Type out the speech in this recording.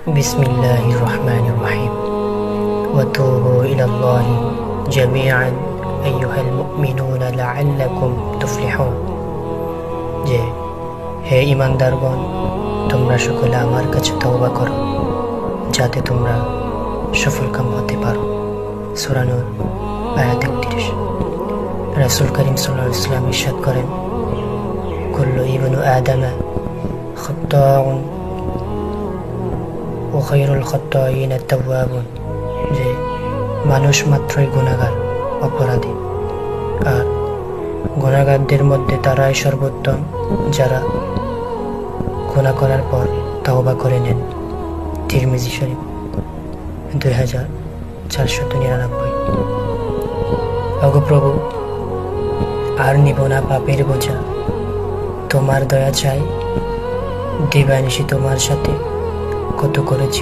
بسم الله الرحمن الرحيم وتوبوا إلى الله جميعا أيها المؤمنون لعلكم تفلحون যে হে ইমানদারগণ তোমরা সকলে আমার কাছে তওবা করো যাতে তোমরা সফলকাম হতে পারো সুরানুর আয়াত একত্রিশ রাসুল করিম সাল্লাহ ইসলাম ইসাদ করেন কুল্লু ইবনু আদামা খত্তাউন ও খৈরুল খত্তাইন যে মানুষ মাত্রই গুণাগার অপরাধী। আর গুণাগারদের মধ্যে তারাই সর্বোত্তম, যারা গুণা করার পর তাওবা করে নেন। তিরমিজি শরীফ, দুই হাজার চারশত নিরানব্বই। অগপ্রভু আর নিব না পাপের বোঝা। তোমার দয়া চাই, দিবানিশি তোমার সাথে। কত করেছি